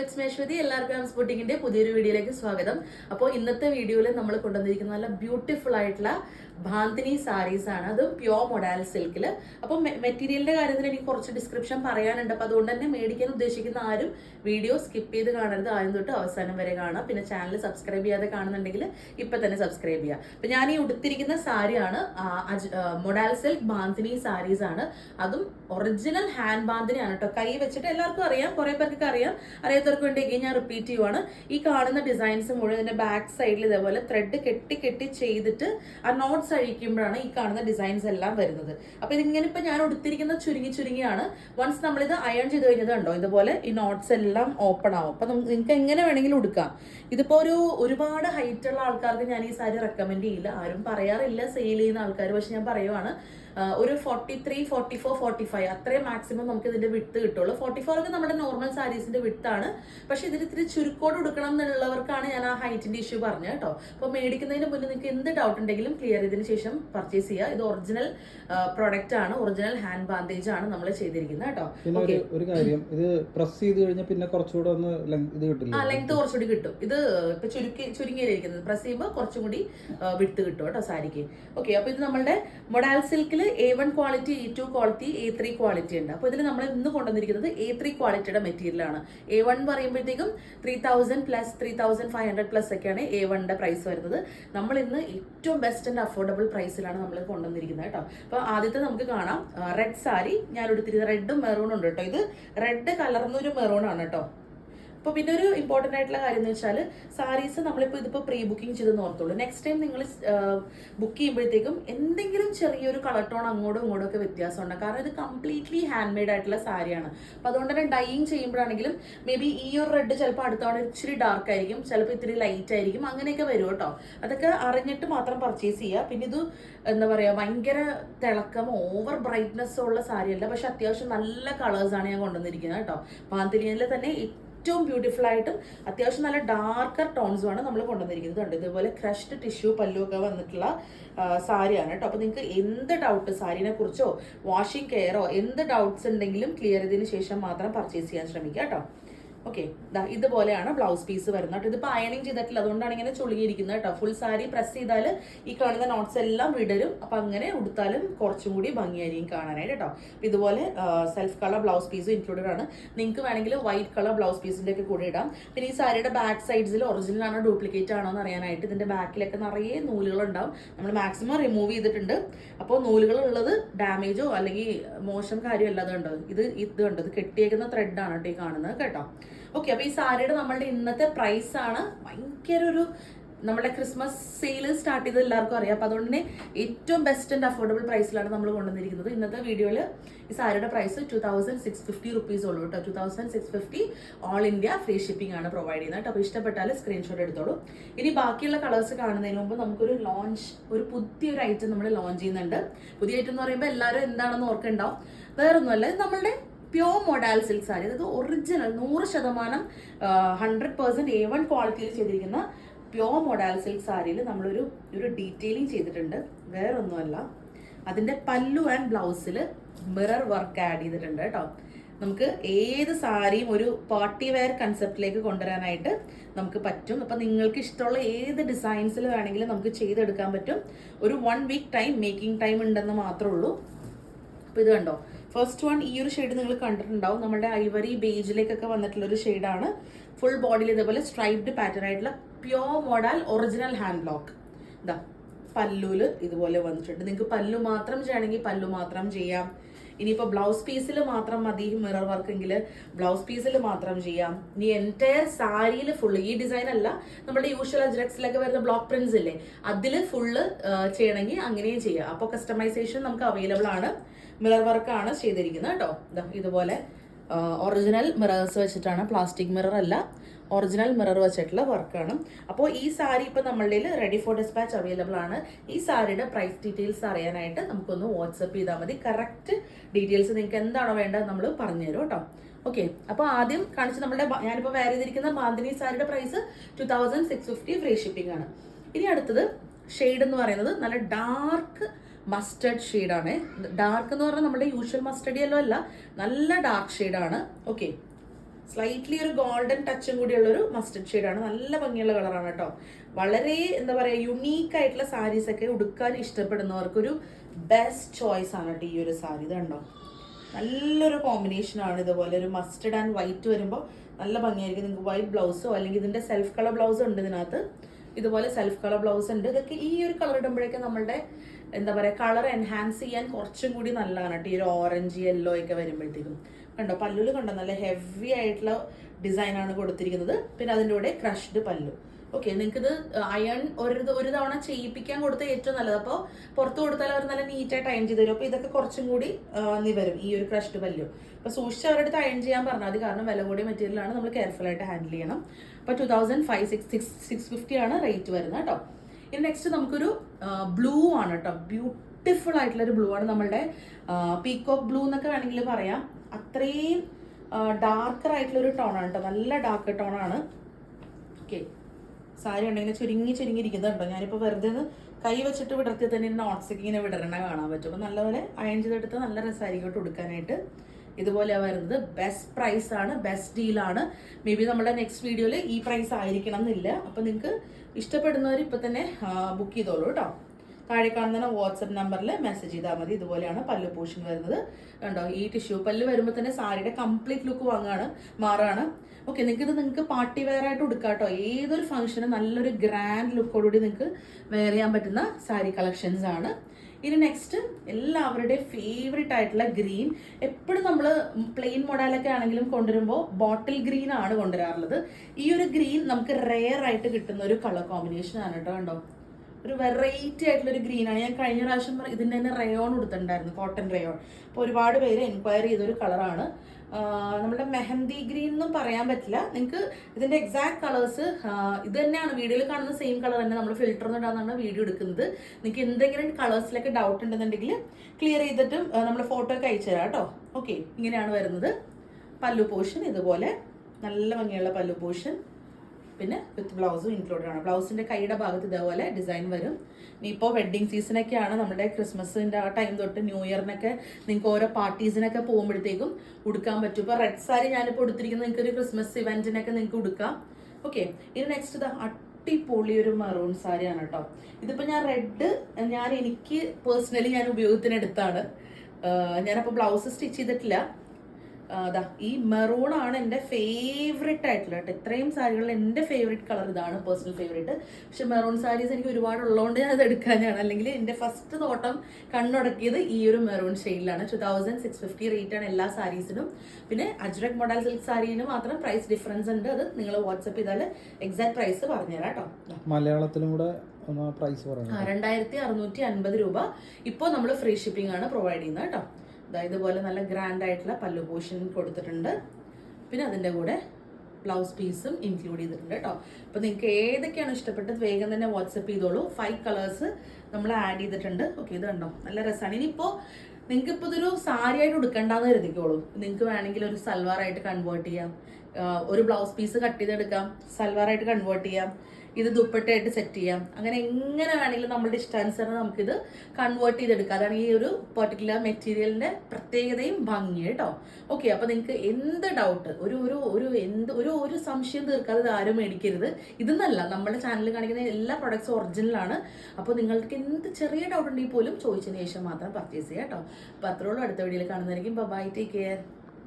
It's മേശ്വതി എല്ലാവർക്കും സ്പോട്ടിങ്ങിന്റെ പുതിയൊരു വീഡിയോയിലേക്ക് സ്വാഗതം. അപ്പോൾ ഇന്നത്തെ വീഡിയോയിൽ നമ്മൾ കൊണ്ടുവന്നിരിക്കുന്ന നല്ല ബ്യൂട്ടിഫുൾ ആയിട്ടുള്ള ഭാന്തിനി സാരീസ് ആണ്. അത് പ്യോർ മൊഡാൽ സിൽക്കിൽ അപ്പോൾ മെറ്റീരിയലിന്റെ കാര്യത്തിൽ എനിക്ക് കുറച്ച് ഡിസ്ക്രിപ്ഷൻ പറയാനുണ്ട്. അപ്പോൾ അതുകൊണ്ട് തന്നെ മേടിക്കാൻ ഉദ്ദേശിക്കുന്ന ആരും വീഡിയോ സ്കിപ്പ് ചെയ്ത് കാണരുത്. ആദ്യം തൊട്ട് അവസാനം വരെ കാണാം. പിന്നെ ചാനൽ സബ്സ്ക്രൈബ് ചെയ്യാതെ കാണുന്നുണ്ടെങ്കിൽ ഇപ്പൊ തന്നെ സബ്സ്ക്രൈബ് ചെയ്യാം. അപ്പൊ ഞാൻ ഈ ഉടുത്തിരിക്കുന്ന സാരിയാണ് മൊഡാൽ സിൽക്ക് ബാന്തിനി സാരീസ് ആണ്. അതും ഒറിജിനൽ ഹാൻഡ് ബാന്തിനിയാണ് കേട്ടോ കൈ വെച്ചിട്ട് എല്ലാവർക്കും അറിയാം. കുറെ പേർക്കൊക്കെ അറിയാം. അറിയാത്തവർക്ക് വേണ്ടി ഞാൻ റിപ്പീറ്റ് ചെയ്യുവാണ്. ഈ കാണുന്ന ഡിസൈൻസ് മുഴുവൻ ഇതിന്റെ ബാക്ക് സൈഡിൽ ഇതേപോലെ ത്രെഡ് കെട്ടി കെട്ടി ചെയ്തിട്ട് ആ നോട്ട്സ് അഴിക്കുമ്പോഴാണ് ഈ കാണുന്ന ഡിസൈൻസ് എല്ലാം വരുന്നത്. അപ്പൊ ഇതിങ്ങനെ ഇപ്പൊ ഞാൻ ഉടുത്തിരിക്കുന്ന ചുരുങ്ങി ചുരുങ്ങിയാണ്. വൺസ് നമ്മൾ ഇത് അയൺ ചെയ്ത് കഴിഞ്ഞത് ഉണ്ടോ ഇതുപോലെ ഈ നോട്ട്സ് എല്ലാം ഓപ്പൺ ആവും. അപ്പൊ നിങ്ങൾക്ക് എങ്ങനെ വേണമെങ്കിലും ഉടുക്കാം. ഇതിപ്പോ ഒരു ഒരുപാട് ഹൈറ്റ് ഉള്ള ആൾക്കാർക്ക് ഞാൻ ഈ സാരി റെക്കമെൻഡ് ചെയ്യില്ല. ആരും പറയാറില്ല സെയിൽ ചെയ്യുന്ന ആൾക്കാർ പക്ഷെ ഞാൻ പറയുവാണ് ഒരു forty three forty four forty five അത്രയും മാക്സിമം നമുക്ക് ഇതിന്റെ വിട്ട് കിട്ടുള്ളൂ. ഫോർട്ടി ഫോർ ഒക്കെ നമ്മുടെ നോർമൽ സാരീസിന്റെ വിട്ടാണ് പക്ഷെ ഇതിൽ ഇത്തിരി ചുരുക്കോട് കൊടുക്കണം എന്നുള്ളവർക്കാണ് ഞാൻ ആ ഹൈറ്റിന്റെ ഇഷ്യൂ പറഞ്ഞത് കേട്ടോ. അപ്പോൾ മേടിക്കുന്നതിന് മുന്നേ നിങ്ങൾക്ക് എന്ത് ഡൗട്ട് ഉണ്ടെങ്കിലും ക്ലിയർ ചെയ്തതിന് ശേഷം പർച്ചേസ് ചെയ്യുക. ഇത് ഒറിജിനൽ പ്രൊഡക്റ്റ് ആണ്. ഒറിജിനൽ ഹാൻഡ് ബാൻഡേജ് ആണ് നമ്മൾ ചെയ്തിരിക്കുന്നത് കേട്ടോ. പിന്നെ ഒരു കാര്യം. ഇത് പ്രസ് ചെയ്ത് കഴിഞ്ഞാൽ പിന്നെ കുറച്ചുകൂടെ ഒന്ന് ഇത് ഇത് ആ ലെങ്ത് കുറച്ചുകൂടി കിട്ടും. ഇത് ഇപ്പൊ ചുരുക്കി ചുരുങ്ങിയിരിക്കുന്നത്. പ്രസ് ചെയ്യുമ്പോൾ കുറച്ചും കൂടി വിട്ട് കിട്ടും കേട്ടോ സാരിക്ക്. ഓക്കെ അപ്പൊ ഇത് നമ്മളുടെ മൊഡാൽ സിൽക്കിൽ A one quality A two quality A three quality ഉണ്ട്. അപ്പൊ ഇതിൽ നമ്മൾ ഇന്ന് കൊണ്ടുവന്നിരിക്കുന്നത് എ ത്രീ ക്വാളിറ്റിയുടെ മെറ്റീരിയൽ ആണ്. എ വൺ പറയുമ്പോഴത്തേക്കും three thousand plus three thousand five hundred plus ഒക്കെയാണ് എ വണ്ണിന്റെ പ്രൈസ് വരുന്നത്. നമ്മൾ ഇന്ന് ഏറ്റവും ബെസ്റ്റ് ആൻഡ് അഫോർഡബിൾ പ്രൈസിലാണ് നമ്മൾ കൊണ്ടുവന്നിരിക്കുന്നത് കേട്ടോ. അപ്പോൾ ആദ്യത്തെ നമുക്ക് കാണാം. റെഡ് സാരി ഞാൻ എടുത്തിരിക്കുന്നത് റെഡും മെറൂണും ഉണ്ട് കേട്ടോ. ഇത് റെഡ് കലർന്നൊരു ആണ് കേട്ടോ. അപ്പോൾ പിന്നെ ഒരു ഇമ്പോർട്ടന്റ് ആയിട്ടുള്ള കാര്യം എന്ന് വെച്ചാൽ സാരീസ് നമ്മളിപ്പോൾ ഇതിപ്പോൾ പ്രീ ബുക്കിംഗ് ചെയ്തെന്ന് ഓർത്തുള്ളൂ നെക്സ്റ്റ് ടൈം നിങ്ങൾ ബുക്ക് ചെയ്യുമ്പോഴത്തേക്കും എന്തെങ്കിലും ചെറിയൊരു കളർ ടോൺ അങ്ങോട്ടും ഇങ്ങോട്ടും ഒക്കെ വ്യത്യാസം ഉണ്ടാകും കാരണം ഇത് കംപ്ലീറ്റ്ലി ഹാൻഡ് മെയ്ഡ് ആയിട്ടുള്ള സാരിയാണ് അപ്പോൾ അതുകൊണ്ട് തന്നെ ഡൈയിങ് ചെയ്യുമ്പോഴാണെങ്കിലും മേ ബി ഈ ഒരു റെഡ് ചിലപ്പോൾ അടുത്ത തവണ ഇച്ചിരി ഡാർക്ക് ആയിരിക്കും ചിലപ്പോൾ ഇത്തിരി ലൈറ്റ് ആയിരിക്കും അങ്ങനെയൊക്കെ വരും കേട്ടോ. അതൊക്കെ അറിഞ്ഞിട്ട് മാത്രം പർച്ചേസ് ചെയ്യുക. പിന്നെ ഇത് എന്താ പറയുക ഭയങ്കര തിളക്കം ഓവർ ബ്രൈറ്റ്നെസ് ഉള്ള സാരിയല്ല പക്ഷെ അത്യാവശ്യം നല്ല കളേഴ്സാണ് ഞാൻ കൊണ്ടുവന്നിരിക്കുന്നത് കേട്ടോ. പാന്തിരിയനിൽ തന്നെ ഏറ്റവും ബ്യൂട്ടിഫുൾ ആയിട്ടും അത്യാവശ്യം നല്ല ഡാർക്കർ ടോൺസുമാണ് നമ്മൾ കൊണ്ടുവന്നിരിക്കുന്നത് ഉണ്ട് ഇതുപോലെ ക്രഷ്ഡ് ടിഷ്യൂ പല്ലുമൊക്കെ വന്നിട്ടുള്ള സാരിയാണ് കേട്ടോ. അപ്പോൾ നിങ്ങൾക്ക് എന്ത് ഡൗട്ട് സാരീനെ കുറിച്ചോ വാഷിംഗ് കെയറോ എന്ത് ഡൗട്ട്സ് ഉണ്ടെങ്കിലും ക്ലിയർ ചെയ്തതിന് ശേഷം മാത്രം പർച്ചേസ് ചെയ്യാൻ ശ്രമിക്കുക കേട്ടോ. ഓക്കെ ഇതുപോലെയാണ് ബ്ലൗസ് പീസ് വരുന്നത്. കേട്ടോ ഇതിപ്പോൾ അയണിങ് ചെയ്തിട്ടില്ല. അതുകൊണ്ടാണ് ഇങ്ങനെ ചുളുങ്ങിയിരിക്കുന്നത് കേട്ടോ. ഫുൾ സാരി പ്രസ് ചെയ്താൽ ഈ കാണുന്ന നോട്ട്സ് എല്ലാം വിടരും. അപ്പം അങ്ങനെ ഉടുത്താലും കുറച്ചും കൂടി ഭംഗിയായിരിക്കും കാണാനായിട്ട് കേട്ടോ. അപ്പോൾ ഇതുപോലെ സെൽഫ് കളർ ബ്ലൗസ് പീസും ഇൻക്ലൂഡഡ് ആണ്. നിങ്ങൾക്ക് വേണമെങ്കിൽ വൈറ്റ് കളർ ബ്ലൗസ് പീസിന്റെ ഒക്കെ കൂടെ ഇടാം. പിന്നെ ഈ സാരിയുടെ ബാക്ക് സൈഡ്സിൽ ഒറിജിനൽ ആണോ ഡ്യൂപ്ലിക്കേറ്റ് ആണോ എന്ന് അറിയാനായിട്ട് ഇതിന്റെ ബാക്കിലൊക്കെ നിറയെ നൂലുകൾ ഉണ്ടാവും. നമ്മൾ മാക്സിമം റിമൂവ് ചെയ്തിട്ടുണ്ട്. അപ്പോൾ നൂലുകൾ ഉള്ളത് ഡാമേജോ അല്ലെങ്കിൽ മോശം കാര്യമല്ലാതെ ഉണ്ടോ ഇത് ഇത് കണ്ടത് കെട്ടിയേക്കുന്ന ത്രെഡാണ് കേട്ടോ ഈ കാണുന്നത് കേട്ടോ. ഓക്കെ അപ്പൊ ഈ സാരിയുടെ നമ്മളുടെ ഇന്നത്തെ പ്രൈസ് ആണ് ഭയങ്കര ഒരു നമ്മുടെ ക്രിസ്മസ് സെയിൽ സ്റ്റാർട്ട് ചെയ്തത് എല്ലാവർക്കും അറിയാം. അപ്പൊ അതുകൊണ്ട് തന്നെ ഏറ്റവും ബെസ്റ്റ് ആൻഡ് അഫോർഡബിൾ പ്രൈസിലാണ് നമ്മൾ കൊണ്ടുവന്നിരിക്കുന്നത്. ഇന്നത്തെ വീഡിയോയിൽ ഈ സാരിയുടെ price two thousand six fifty rupees ഉള്ളൂ കേട്ടോ. Two thousand six fifty all India free shipping ആണ് പ്രൊവൈഡ് ചെയ്യുന്നത് കേട്ടോ. അപ്പോൾ ഇഷ്ടപ്പെട്ടാൽ സ്ക്രീൻഷോട്ട് എടുത്തോളൂ. ഇനി ബാക്കിയുള്ള കളേഴ്സ് കാണുന്നതിന് മുമ്പ് നമുക്കൊരു ലോഞ്ച് ഒരു പുതിയൊരു ഐറ്റം നമ്മൾ ലോഞ്ച് ചെയ്യുന്നുണ്ട്. പുതിയ ഐറ്റം എന്ന് പറയുമ്പോൾ എല്ലാവരും എന്താണെന്ന് ഓർക്കുന്നുണ്ടാവും വേറൊന്നുമല്ല നമ്മളുടെ പ്യോർ മൊഡാൽ സിൽക്ക് സാരി അതായത് ഒറിജിനൽ നൂറ് ശതമാനം ഹൺഡ്രഡ് പെർസെന്റ് എ വൺ ക്വാളിറ്റിയിൽ ചെയ്തിരിക്കുന്ന പ്യോർ മൊഡാൽ സിൽക്ക് സാരിയിൽ നമ്മളൊരു ഒരു ഡീറ്റെയിലിംഗ് ചെയ്തിട്ടുണ്ട്. വേറൊന്നുമല്ല. അതിന്റെ പല്ലു ആൻഡ് ബ്ലൗസിൽ മിറർ വർക്ക് ആഡ് ചെയ്തിട്ടുണ്ട് കേട്ടോ. നമുക്ക് ഏത് സാരിയും ഒരു പാർട്ടി വെയർ കൺസെപ്റ്റിലേക്ക് കൊണ്ടുവരാനായിട്ട് നമുക്ക് പറ്റും. അപ്പം നിങ്ങൾക്ക് ഇഷ്ടമുള്ള ഏത് ഡിസൈൻസിൽ വേണമെങ്കിലും നമുക്ക് ചെയ്തെടുക്കാൻ പറ്റും. ഒരു one week time making time ഉണ്ടെന്ന് മാത്രമേ ഉള്ളൂ. അപ്പോൾ ഇത് കണ്ടോ? ഫസ്റ്റ് വൺ ഈ ഒരു ഷെയ്ഡ് നിങ്ങൾ കണ്ടിട്ടുണ്ടാവും. നമ്മുടെ ഐവറി ബേജിലേക്കൊക്കെ വന്നിട്ടുള്ള ഒരു ഷെയ്ഡാണ് ഫുൾ ബോഡിയിൽ ഇതേപോലെ സ്ട്രൈപ്ഡ് പാറ്റേൺ ആയിട്ടുള്ള pure modal original hand block ഇതാ പല്ലുൽ ഇതുപോലെ വന്നിട്ടുണ്ട്. നിങ്ങൾക്ക് പല്ലു മാത്രം ചെയ്യണമെങ്കിൽ പല്ലു മാത്രം ചെയ്യാം. ഇനിയിപ്പോൾ ബ്ലൗസ് പീസിൽ മാത്രം മതി മിറർ വർക്കെങ്കിൽ ബ്ലൗസ് പീസിൽ മാത്രം ചെയ്യാം. ഇനി എന്റയർ സാരിയിൽ ഫുള്ള് ഈ ഡിസൈൻ അല്ല നമ്മുടെ യൂഷ്വൽ അജ്രക്സിലൊക്കെ വരുന്ന ബ്ലോക്ക് പ്രിന്റ്സ് ഇല്ലേ? അതിൽ ഫുള്ള് ചെയ്യണമെങ്കിൽ അങ്ങനെയും ചെയ്യാം. അപ്പോൾ കസ്റ്റമൈസേഷൻ നമുക്ക് അവൈലബിൾ ആണ്. മിറർ വർക്കാണ് ചെയ്തിരിക്കുന്നത് കേട്ടോ. ഇതുപോലെ ഒറിജിനൽ മിറേഴ്സ് വെച്ചിട്ടാണ്. പ്ലാസ്റ്റിക് മിറർ അല്ല ഒറിജിനൽ മിറർ വെച്ചിട്ടുള്ള വർക്കാണ്. അപ്പോൾ ഈ സാരി ഇപ്പോൾ നമ്മളിൽ റെഡി ഫോർ ഡിസ്പാച്ച് അവൈലബിൾ ആണ്. ഈ സാരിയുടെ പ്രൈസ് ഡീറ്റെയിൽസ് അറിയാനായിട്ട് നമുക്കൊന്ന് വാട്സപ്പ് ചെയ്താൽ മതി. കറക്റ്റ് ഡീറ്റെയിൽസ് നിങ്ങൾക്ക് എന്താണോ വേണ്ടത് നമ്മൾ പറഞ്ഞുതരും കേട്ടോ. ഓക്കെ അപ്പോൾ ആദ്യം കാണിച്ച് നമ്മുടെ ഞാനിപ്പോൾ വേറെ ചെയ്തിരിക്കുന്ന ബാന്തിനി സാരിയുടെ price two thousand six fifty free shipping ആണ്. ഇനി അടുത്തത് ഷെയ്ഡ് എന്ന് പറയുന്നത് നല്ല ഡാർക്ക് മസ്റ്റർഡ് ഷെയ്ഡാണ് ഡാർക്ക് എന്ന് പറഞ്ഞാൽ നമ്മുടെ യൂഷ്വൽ മസ്റ്റർഡ് യെല്ലോ അല്ല. നല്ല ഡാർക്ക് ഷെയ്ഡാണ് ഓക്കെ സ്ലൈറ്റ്ലി ഒരു ഗോൾഡൻ ടച്ചും കൂടിയുള്ള ഒരു മസ്റ്റർഡ് ഷെയ്ഡാണ് നല്ല ഭംഗിയുള്ള കളറാണ് കേട്ടോ. വളരെ എന്താ പറയുക യുണീക്ക് ആയിട്ടുള്ള സാരീസ് ഒക്കെ ഉടുക്കാൻ ഇഷ്ടപ്പെടുന്നവർക്കൊരു ബെസ്റ്റ് ചോയ്സ് ആണ് കേട്ടോ ഈ ഒരു സാരി ഇത് കണ്ടോ? നല്ലൊരു കോമ്പിനേഷൻ ആണ് ഇതുപോലെ. ഒരു മസ്റ്റർഡ് ആൻഡ് വൈറ്റ് വരുമ്പോൾ നല്ല ഭംഗിയായിരിക്കും. നിങ്ങൾക്ക് വൈറ്റ് ബ്ലൗസോ അല്ലെങ്കിൽ ഇതിന്റെ സെൽഫ് കളർ ബ്ലൗസോ ഉണ്ട് ഇതിനകത്ത്. ഇതുപോലെ സെൽഫ് കളർ ബ്ലൗസ് ഉണ്ട്. ഇതൊക്കെ ഈ ഒരു കളർ ഇടുമ്പോഴേക്കും നമ്മളുടെ എന്താ പറയുക കളർ എൻഹാൻസ് ചെയ്യാൻ കുറച്ചും കൂടി നല്ലതാണ്. കേട്ടോ ഈ ഒരു ഓറഞ്ച് യെല്ലോ ഒക്കെ വരുമ്പോഴത്തേക്കും. കണ്ടോ? പല്ലുൽ കണ്ടോ? നല്ല ഹെവി ആയിട്ടുള്ള ഡിസൈനാണ് കൊടുത്തിരിക്കുന്നത്. പിന്നെ അതിന്റെ കൂടെ ക്രഷ്ഡ് പല്ലു. ഓക്കെ നിങ്ങൾക്ക് ഇത് അയൺ ഒരു ഒരു തവണ ചെയ്യിപ്പിക്കാൻ കൊടുത്ത ഏറ്റവും നല്ലത്. അപ്പോൾ പുറത്ത് കൊടുത്താൽ അവർ നല്ല നീറ്റായിട്ട് അയൺ ചെയ്ത് തരും അപ്പോൾ ഇതൊക്കെ കുറച്ചും കൂടി നിവരും ഈ ഒരു ക്രഷ്ഡ് പല്ലു. അപ്പോൾ സൂക്ഷിച്ച് അവരുടെ അടുത്ത് അയൺ ചെയ്യാൻ പറഞ്ഞാൽ മതി. കാരണം വില കൂടിയ മെറ്റീരിയലാണ് നമ്മൾ കെയർഫുൾ ആയിട്ട് ഹാൻഡിൽ ചെയ്യണം. അപ്പോൾ two thousand five six six six fifty ആണ് റേറ്റ് വരുന്നത് കേട്ടോ. ഇനി നെക്സ്റ്റ് നമുക്കൊരു ബ്ലൂ ആണ് കേട്ടോ ബ്യൂട്ടിഫുൾ ആയിട്ടുള്ള ഒരു ബ്ലൂ ആണ് നമ്മളുടെ പീകോക്ക് ബ്ലൂ എന്നൊക്കെ വേണമെങ്കിൽ പറയാം. അത്രയും ഡാർക്കർ ആയിട്ടുള്ള ഒരു ടോണാണ് കേട്ടോ നല്ല ഡാർക്ക് ടോണാണ് ഓക്കെ സാരി ഉണ്ടെങ്കിൽ ചുരുങ്ങി ചുരുങ്ങി കേട്ടോ ഞാനിപ്പോൾ വെറുതെ കൈ വെച്ചിട്ട് വിടർത്തി തന്നെ നോട്ട്സൊക്കെ ഇങ്ങനെ വിടരണ കാണാൻ പറ്റും. അപ്പോൾ നല്ലപോലെ അയൺ ചെയ്തെടുത്ത് നല്ല രസമായിരിക്കും ഉടുക്കാനായിട്ട്. ഇതുപോലെയാണ് വരുന്നത് ബെസ്റ്റ് പ്രൈസ് ആണ്. ബെസ്റ്റ് ഡീലാണ് മേ ബി നമ്മുടെ നെക്സ്റ്റ് വീഡിയോയിൽ ഈ പ്രൈസ് ആയിരിക്കണം എന്നില്ല. അപ്പോൾ നിങ്ങൾക്ക് ഇഷ്ടപ്പെടുന്നവർ ഇപ്പം തന്നെ ബുക്ക് ചെയ്തോളൂ കേട്ടോ. താഴെ കാണുന്ന വാട്സപ്പ് നമ്പറിൽ മെസ്സേജ് ചെയ്താൽ മതി. ഇതുപോലെയാണ് പല്ല് പോഷൻ വരുന്നത്. കണ്ടോ ഈ ടിഷ്യൂ പല്ല് വരുമ്പോൾ തന്നെ സാരിയുടെ കംപ്ലീറ്റ് ലുക്ക് വാങ്ങാണ് മാറാണ്. ഓക്കെ നിങ്ങൾക്ക് ഇത് നിങ്ങൾക്ക് പാർട്ടി വെയർ ആയിട്ട് ഉടുക്കാം കേട്ടോ. ഏതൊരു ഫംഗ്ഷനും നല്ലൊരു ഗ്രാൻഡ് ലുക്കോടുകൂടി നിങ്ങൾക്ക് വെയർ ചെയ്യാൻ പറ്റുന്ന സാരി കളക്ഷൻസ് ആണ്. ഇനി നെക്സ്റ്റ് എല്ലാവരുടെയും ഫേവറേറ്റ് ആയിട്ടുള്ള ഗ്രീൻ എപ്പോഴും നമ്മൾ പ്ലെയിൻ മോഡലൊക്കെ ആണെങ്കിലും കൊണ്ടുവരുമ്പോൾ ബോട്ടിൽ ഗ്രീൻ ആണ് കൊണ്ടുവരാറുള്ളത്. ഈ ഒരു ഗ്രീൻ നമുക്ക് റെയർ ആയിട്ട് കിട്ടുന്ന ഒരു കളർ കോമ്പിനേഷൻ ആണ് കേട്ടോ കണ്ടോ? ഒരു വെറൈറ്റി ആയിട്ടുള്ള ഒരു ആണ്. ഞാൻ കഴിഞ്ഞ പ്രാവശ്യം ഇതിന്റെ തന്നെ റയോൺ കൊടുത്തിട്ടുണ്ടായിരുന്നു കോട്ടൺ റയോൺ അപ്പോൾ ഒരുപാട് പേര് എൻക്വയറി ചെയ്തൊരു കളറാണ് നമ്മുടെ മെഹന്തി ഗ്രീൻ എന്നും പറയാൻ പറ്റില്ല. നിങ്ങൾക്ക് ഇതിന്റെ എക്സാക്ട് കളേഴ്സ് ഇത് തന്നെയാണ്. വീഡിയോയിൽ കാണുന്ന സെയിം കളർ തന്നെ നമ്മൾ ഫിൽറ്റർ ഒന്നും വീഡിയോ എടുക്കുന്നത്. നിങ്ങൾക്ക് എന്തെങ്കിലും കളേഴ്സിലൊക്കെ ഡൗട്ട് ഉണ്ടെന്നുണ്ടെങ്കിൽ ക്ലിയർ ചെയ്തിട്ടും നമ്മൾ ഫോട്ടോ ഒക്കെ അയച്ചു തരാം കേട്ടോ. ഓക്കെ ഇങ്ങനെയാണ് വരുന്നത്. പല്ലു പോർഷൻ ഇതുപോലെ. നല്ല ഭംഗിയുള്ള പല്ലു പോർഷൻ പിന്നെ വിത്ത് ബ്ലൗസും ഇൻക്ലൂഡഡ് ആണ്. ബ്ലൗസിന്റെ കൈയുടെ ഭാഗത്ത് ഇതേപോലെ ഡിസൈൻ വരും. ഇനിയിപ്പോൾ വെഡ്ഡിങ് സീസണൊക്കെയാണ് നമ്മുടെ ക്രിസ്മസിന്റെ ആ ടൈം തൊട്ട് ന്യൂ ഇയറിനൊക്കെ നിങ്ങൾക്ക് ഓരോ പാർട്ടീസിനൊക്കെ പോകുമ്പോഴത്തേക്കും ഉടുക്കാൻ പറ്റും. ഇപ്പോൾ റെഡ് സാരി ഞാനിപ്പോൾ എടുത്തിരിക്കുന്നത് നിങ്ങൾക്ക് ഒരു ക്രിസ്മസ് ഇവന്റിനൊക്കെ നിങ്ങൾക്ക് ഉടുക്കാം. ഓക്കെ ഇനി നെക്സ്റ്റ് ഇത് അടിപൊളി ഒരു മറൂൺ സാരിയാണ് കേട്ടോ ഇതിപ്പോൾ ഞാൻ റെഡ് ഞാൻ എനിക്ക് പേഴ്സണലി ഞാൻ ഉപയോഗത്തിനെടുത്താണ്. ഞാനപ്പോൾ ബ്ലൗസ് സ്റ്റിച്ച് ചെയ്തിട്ടില്ല. ദാ ഈ മെറൂൺ ആണ് എന്റെ ഫേവറേറ്റ് ആയിട്ടുള്ള കേട്ടോ. ഇത്രയും സാരികളിൽ എന്റെ ഫേവറേറ്റ് കളർ ഇതാണ് പേഴ്സണൽ ഫേവറേറ്റ് പക്ഷെ മെറൂൺ സാരീസ് എനിക്ക് ഒരുപാട് ഉള്ളതുകൊണ്ട് ഞാൻ അത് എടുക്കാനാണ്. അല്ലെങ്കിൽ എന്റെ ഫസ്റ്റ് തോട്ടം കണ്ണുടക്കിയത് ഈ ഒരു മെറൂൺ ഷെയ്ഡിലാണ് two thousand six fifty rate ആണ് എല്ലാ സാരീസിനും പിന്നെ അജ്രക് മോഡൽ സിൽക്ക് സാരീന് മാത്രം പ്രൈസ് ഡിഫറൻസ് ഉണ്ട്. അത് നിങ്ങൾ വാട്സപ്പ് ചെയ്താൽ എക്സാക്ട് പ്രൈസ് പറഞ്ഞുതരാം കേട്ടോ. മലയാളത്തിലും കൂടെ പ്രൈസ് രണ്ടായിരത്തി അറുന്നൂറ്റി അൻപത് രൂപ. ഇപ്പോൾ നമ്മൾ ഫ്രീ ഷിപ്പിംഗ് ആണ് പ്രൊവൈഡ് ചെയ്യുന്നത് കേട്ടോ. ഇതുപോലെ നല്ല ഗ്രാൻഡ് ആയിട്ടുള്ള പല്ലു പോഷൻ കൊടുത്തിട്ടുണ്ട്. പിന്നെ അതിന്റെ കൂടെ ബ്ലൗസ് പീസും ഇൻക്ലൂഡ് ചെയ്തിട്ടുണ്ട് കേട്ടോ അപ്പോൾ നിങ്ങൾക്ക് ഏതൊക്കെയാണ് ഇഷ്ടപ്പെട്ടത് വേഗം തന്നെ വാട്സപ്പ് ചെയ്തോളൂ. ഫൈവ് കളേഴ്സ് നമ്മൾ ആഡ് ചെയ്തിട്ടുണ്ട്. ഓക്കെ ഇത് കണ്ടോ? നല്ല രസമാണ്. ഇനിയിപ്പോൾ നിങ്ങൾക്ക് ഇപ്പോൾ ഇതൊരു സാരി ആയിട്ട് എടുക്കണ്ടെന്ന് കരുതിക്കോളൂ. നിങ്ങൾക്ക് വേണമെങ്കിൽ ഒരു സൽവാറായിട്ട് കൺവേർട്ട് ചെയ്യാം. ഒരു ബ്ലൗസ് പീസ് കട്ട് ചെയ്തെടുക്കാം. സൽവാറായിട്ട് കൺവേർട്ട് ചെയ്യാം. ഇത് ദുപ്പട്ടയായിട്ട് സെറ്റ് ചെയ്യാം. അങ്ങനെ എങ്ങനെ വേണമെങ്കിലും നമ്മുടെ ഇഷ്ടാനുസരണം നമുക്കിത് കൺവേർട്ട് ചെയ്തെടുക്കാം. അതാണ് ഈ ഒരു പെർട്ടിക്കുലർ മെറ്റീരിയലിന്റെ പ്രത്യേകതയും ഭംഗി കേട്ടോ. ഓക്കെ അപ്പൊ നിങ്ങൾക്ക് എന്ത് ഡൗട്ട് ഒരു ഒരു ഒരു എന്ത് ഒരു ഒരു സംശയം തീർക്കാതെ ആരും മേടിക്കരുത്. ഇതെന്നല്ല നമ്മുടെ ചാനലിൽ കാണിക്കുന്ന എല്ലാ പ്രൊഡക്ട്സും ഒറിജിനലാണ് അപ്പോൾ നിങ്ങൾക്ക് എന്ത് ചെറിയ ഡൗട്ട് ഉണ്ടെങ്കിൽ പോലും ചോദിച്ചതിന് ശേഷം മാത്രം പർച്ചേസ് ചെയ്യാം കേട്ടോ. അപ്പോൾ അത്രയുള്ളൂ അടുത്ത വീഡിയോയിൽ കാണുന്നതായിരിക്കും. Bye take care